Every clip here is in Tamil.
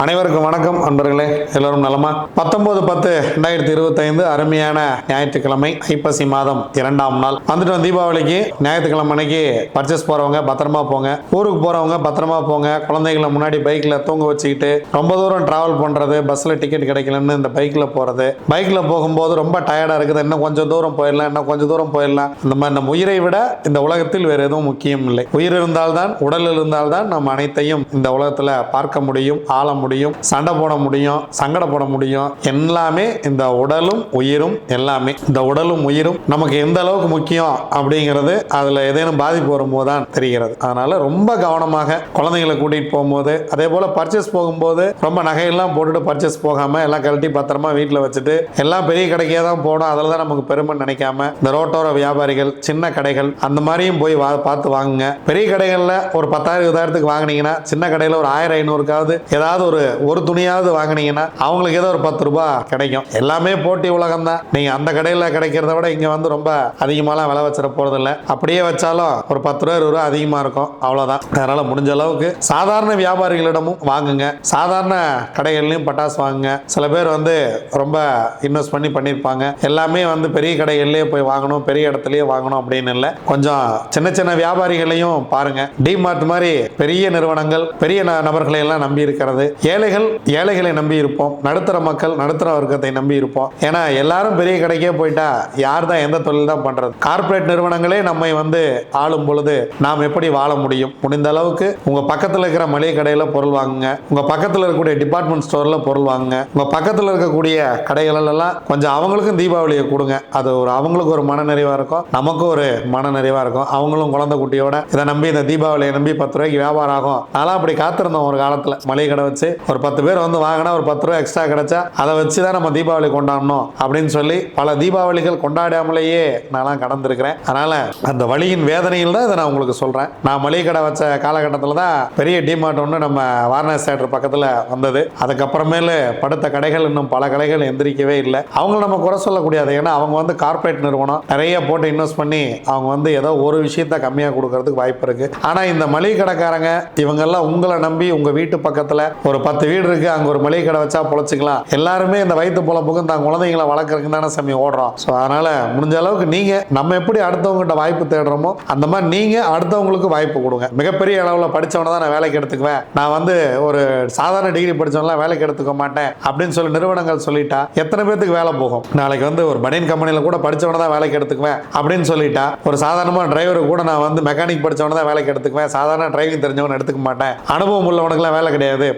அனைவருக்கும் வணக்கம் அன்பர்களே. எல்லோரும் நலமா? பத்தொன்பது பத்து ரெண்டாயிரத்தி இருபத்தைந்து அருமையான ஞாயிற்றுக்கிழமை ஐப்பசி மாதம் இரண்டாம் நாள். வந்துட்டோம் தீபாவளிக்கு. ஞாயிற்றுக்கிழமை அன்னைக்கு பர்ச்சேஸ் போறவங்க பத்திரமா போங்க. ஊருக்கு போறவங்க பத்திரமா போங்க. குழந்தைகளை முன்னாடி பைக்ல தூங்க வச்சுக்கிட்டு ரொம்ப தூரம் டிராவல் பண்றது பஸ்ல டிக்கெட் கிடைக்கலன்னு இந்த பைக்ல போறது. பைக்ல போகும்போது ரொம்ப டயர்டா இருக்குது. இன்னும் கொஞ்சம் தூரம் போயிடலாம் இன்னும் கொஞ்சம் தூரம் போயிடலாம். இந்த மாதிரி நம்ம உயிரை விட இந்த உலகத்தில் வேற எதுவும் முக்கியம் இல்லை. உயிர் இருந்தால்தான் உடல் இருந்தால்தான் நம்ம அனைத்தையும் இந்த உலகத்துல பார்க்க முடியும் ஆள முடியும். முடியும் சண்டை போட முடியும் சங்கடப்பட முடியும். எல்லாமே இந்த உடலும் உயிரும் எல்லாமே. இந்த உடலும் உயிரும் நமக்கு எந்த அளவுக்கு முக்கியம் அப்படிங்கிறது அதுல ஏதேனும் பாதிப்பு வரும்போது தான் தெரிகிறது. அதனால ரொம்ப கவனமாக குழந்தைங்களை கூட்டிட்டு போகும்போது அதே போல பர்ச்சேஸ் போகும்போது ரொம்ப நகையெல்லாம் போட்டுட்டு பர்ச்சேஸ் போகாம எல்லாம் கழட்டி பத்திரமா வீட்டில் வச்சுட்டு எல்லாம் பெரிய கடைக்கே தான் போகணும் அதில் தான் நமக்கு பெருமை நினைக்காம இந்த ரோட்டோர வியாபாரிகள் சின்ன கடைகள் அந்த மாதிரியும் போய் வா பார்த்து வாங்குங்க. பெரிய கடைகளில் ஒரு பத்தாயிரம் இருபதாயிரத்துக்கு வாங்குனீங்கன்னா சின்ன கடையில் ஒரு ஆயிரம் ஐநூறுக்காவது ஏதாவது ஒரு ஒரு துணியாவது வாங்குனீங்கன்னா அவங்களுக்கு ஏதோ ஒரு பத்து ரூபா கிடைக்கும். எல்லாமே போட்டி உலகம் தான் நீங்கள் அந்த கடையில் கிடைக்கிறத விட இங்கே வந்து ரொம்ப அதிகமாலாம் விலை வச்சிட போகிறதில்ல அப்படியே வச்சாலும் ஒரு பத்து ரூபா இருபது ரூபா அதிகமாக இருக்கும். அவ்வளோதான் அதனால் முடிஞ்ச அளவுக்கு சாதாரண வியாபாரிகளிடமும் வாங்குங்க. சாதாரண கடைகள்லையும் பட்டாசு வாங்குங்க. சில பேர் வந்து ரொம்ப இன்வெஸ்ட் பண்ணி பண்ணியிருப்பாங்க. எல்லாமே வந்து பெரிய கடைகள்லேயே போய் வாங்கணும் பெரிய இடத்துலயே வாங்கணும் அப்படின்னு இல்லை. கொஞ்சம் சின்ன சின்ன வியாபாரிகளையும் பாருங்க. டிமார்ட் மாதிரி பெரிய நிறுவனங்கள் பெரிய ந- நபர்களை எல்லாம் நம்பி இருக்கிறது. ஏழைகள் ஏழைகளை நம்பி இருப்போம். நடுத்தர மக்கள் நடுத்தர வர்க்கத்தை நம்பி இருப்போம். ஏன்னா எல்லாரும் பெரிய கடைக்கே போயிட்டா யார் தான் எந்த தொழில் தான் பண்றது? கார்ப்பரேட் நிறுவனங்களே நம்மை வந்து ஆளும் பொழுது நாம் எப்படி வாழ முடியும்? முடிந்த அளவுக்கு உங்க பக்கத்தில் இருக்கிற மளிகை கடையில பொருள் வாங்குங்க. உங்க பக்கத்தில் இருக்கக்கூடிய டிபார்ட்மெண்ட் ஸ்டோர்ல பொருள் வாங்குங்க. உங்க பக்கத்தில் இருக்கக்கூடிய கடைகளெல்லாம் கொஞ்சம் அவங்களுக்கும் தீபாவளியை கொடுங்க. அது ஒரு அவங்களுக்கு ஒரு மன நிறைவா இருக்கும். நமக்கும் ஒரு மன நிறைவா இருக்கும். அவங்களும் குழந்தை குட்டியோட இதை நம்பி இந்த தீபாவளியை நம்பி பத்து ரூபாய்க்கு வியாபாரம் ஆகும். நான்லாம் அப்படி காத்திருந்தோம் ஒரு காலத்தில். மளிகை கடை வச்சு ஒரு பத்து பேர் வந்து வாங்கினா ஒரு பத்து ரூபா எக்ஸ்ட்ரா கிடைச்சா அதை வச்சு தான் நம்ம தீபாவளி கொண்டாடணும் அப்படின்னு சொல்லி பல தீபாவளிகள் கொண்டாடாமலேயே நான்லாம் கடந்திருக்கிறேன். அதனால் அந்த வழியின் வேதனையில் தான் இதை நான் உங்களுக்கு சொல்கிறேன் நான் மளிகை கடை வச்ச காலகட்டத்தில் தான் பெரிய டிமார்ட் ஒன்று நம்ம வாரணாசி தேட்டர் பக்கத்தில் வந்தது. அதுக்கப்புறமேலு படுத்த கடைகள் இன்னும் பல கடைகள் எந்திரிக்கவே இல்லை. அவங்க நம்ம குறை சொல்லக்கூடாது. ஏன்னா அவங்க வந்து கார்ப்பரேட் நிறுவனம். நிறைய போட்டு இன்வெஸ்ட் பண்ணி அவங்க வந்து ஏதோ ஒரு விஷயத்த கம்மியாக கொடுக்கறதுக்கு வாய்ப்பு இருக்குது ஆனால் இந்த மளிகை கடைக்காரங்க இவங்கெல்லாம் உங்களை நம்பி உங்கள் வீட்டு பக்கத்தில் ஒரு பத்து வீடு இருக்கு அங்கே ஒரு மளிகை கடை வச்சா பொழைச்சிக்கலாம். எல்லாருமே இந்த வயிற்று பொழப்புக்கும் தான் குழந்தைங்களை வளர்க்குறதுக்கு தானே சாமி ஓடுறோம். ஸோ அதனால முடிஞ்ச அளவுக்கு நீங்க நம்ம எப்படி அடுத்தவங்ககிட்ட வாய்ப்பு தேடுறோமோ அந்த மாதிரி நீங்க அடுத்தவங்களுக்கு வாய்ப்பு கொடுங்க. மிகப்பெரிய அளவில் படித்தவனை தான் நான் வேலைக்கு எடுத்துக்குவேன். நான் வந்து ஒரு சாதாரண டிகிரி படிச்சவன்லாம் வேலைக்கு எடுத்துக்க மாட்டேன் அப்படின்னு சொல்லி நிறுவனங்கள் சொல்லிட்டா எத்தனை பேத்துக்கு வேலை போகும்? நாளைக்கு வந்து ஒரு பனியன் கம்பெனியில் கூட படித்தவனை தான் வேலைக்கு எடுத்துக்குவேன் அப்படின்னு சொல்லிட்டா ஒரு சாதாரணமாக டிரைவர் கூட நான் வந்து மெக்கானிக் படித்தவனை தான் வேலைக்கு எடுத்துக்குவேன். சாதாரண டிரைவிங் தெரிஞ்சவனை எடுத்துக்க மாட்டேன். அனுபவம் உள்ளவனுக்குலாம் வேலை கிடையாது.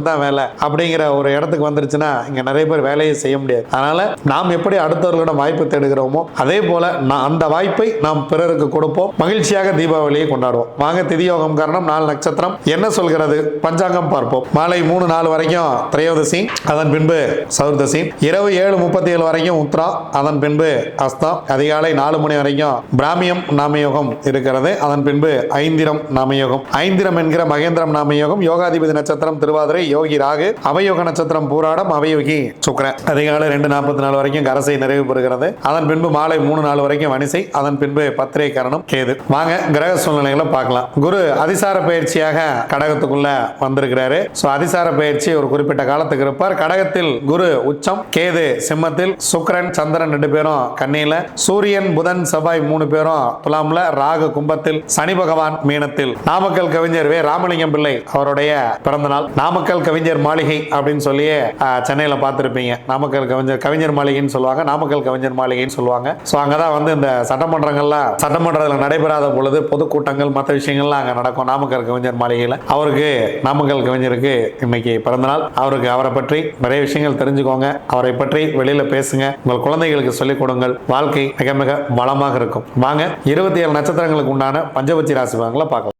படிச்சவனுக்கு தான் வேலை அப்படிங்கிற ஒரு இடத்துக்கு வந்துருச்சுன்னா இங்க நிறைய பேர் வேலையை செய்ய முடியாது. அதனால நாம் எப்படி அடுத்தவர்களிடம் வாய்ப்பு தேடுகிறோமோ அதே போல நான் அந்த வாய்ப்பை நாம் பிறருக்கு கொடுப்போம். மகிழ்ச்சியாக தீபாவளியை கொண்டாடுவோம். வாங்க திதியோகம் காரணம் நாலு நட்சத்திரம். என்ன சொல்கிறது? பஞ்சாங்கம் பார்ப்போம். மாலை மூணு நாலு வரைக்கும் திரையோதசி அதன் பின்பு சதுர்தசி. இரவு ஏழு முப்பத்தி ஏழு வரைக்கும் உத்ரா அதன் பின்பு அஸ்தம் அதிகாலை நாலு மணி வரைக்கும் பிராமியம் நாமயோகம் இருக்கிறது. அதன் பின்பு ஐந்திரம் நாமயோகம். ஐந்திரம் என்கிற மகேந்திரம் நாமயோகம். யோகாதிபதி நட்சத்திரம் திருவாதிரை. யோகி ராகு அவயோக நட்சத்திரம் பூராடம் அவயோகி சுக்கரன் அதிகாலை ரெண்டு நாற்பத்தி நாலு வரைக்கும் கரசை நிறைவு பெறுகிறது. அதன் பின்பு மாலை மூணு நாலு வரைக்கும் வனிசை அதன் பின்பு பத்திரை கரணம் கேது. வாங்க கிரக சூழ்நிலைகளை பார்க்கலாம். குரு அதிசார பயிற்சியாக கடகத்துக்குள்ள வந்திருக்கிறாரு. ஸோ அதிசார பயிற்சி ஒரு குறிப்பிட்ட காலத்துக்கு இருப்பார். கடகத்தில் குரு உச்சம் கேது சிம்மத்தில் சுக்கரன் சந்திரன் ரெண்டு பேரும் கண்ணியில சூரியன் புதன் செவ்வாய் மூணு பேரும் துலாம்ல. ராகு கும்பத்தில் சனி பகவான் மீனத்தில். நாமக்கல் கவிஞர் வே. ராமலிங்கம் பிள்ளை அவருடைய பிறந்தநாள். நாமக்கல் நாமக்கல் கவிஞர் மாளிகை அப்படின்னு சொல்லியே சென்னையில் பார்த்துருப்பீங்க. நாமக்கல் கவிஞர் கவிஞர் மாளிகைன்னு சொல்லுவாங்க. நாமக்கல் கவிஞர் மாளிகைன்னு சொல்லுவாங்க. ஸோ அங்கதான் வந்து இந்த சட்டமன்றங்கள்லாம் சட்டமன்றத்தில் நடைபெறாத பொழுது பொதுக்கூட்டங்கள் மற்ற விஷயங்கள்லாம் அங்கே நடக்கும். நாமக்கல் கவிஞர் மாளிகையில். அவருக்கு நாமக்கல் கவிஞருக்கு இன்னைக்கு பிறந்தநாள். அவருக்கு அவரை பற்றி நிறைய விஷயங்கள் தெரிஞ்சுக்கோங்க. அவரை பற்றி வெளியில் பேசுங்க. உங்கள் குழந்தைகளுக்கு சொல்லிக் கொடுங்கள். வாழ்க்கை மிக மிக வளமாக இருக்கும். வாங்க இருபத்தி ஏழு நட்சத்திரங்களுக்கு உண்டான பஞ்சபட்சி ராசி பலன்களை பார்க்கலாம்.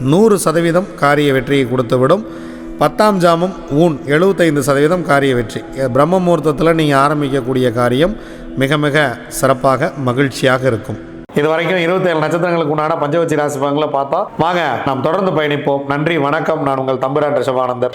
நூறு சதவீதம் காரிய வெற்றியை கொடுத்துவிடும். பத்தாம் ஜாமம் ஊன் எழுபத்தைந்து சதவீதம் காரிய வெற்றி. பிரம்ம முகூர்த்தத்தில் நீங்கள் ஆரம்பிக்கக்கூடிய காரியம் மிக மிக சிறப்பாக மகிழ்ச்சியாக இருக்கும். இது வரைக்கும் இருபத்தேழு நட்சத்திரங்களுக்கு உண்டான பஞ்சவச்சி ராசி பங்களை பார்த்தோம் வாங்க நாம் தொடர்ந்து பயணிப்போம். நன்றி வணக்கம். நான் உங்கள் தம்பிரான் ரிஷபானந்தர்.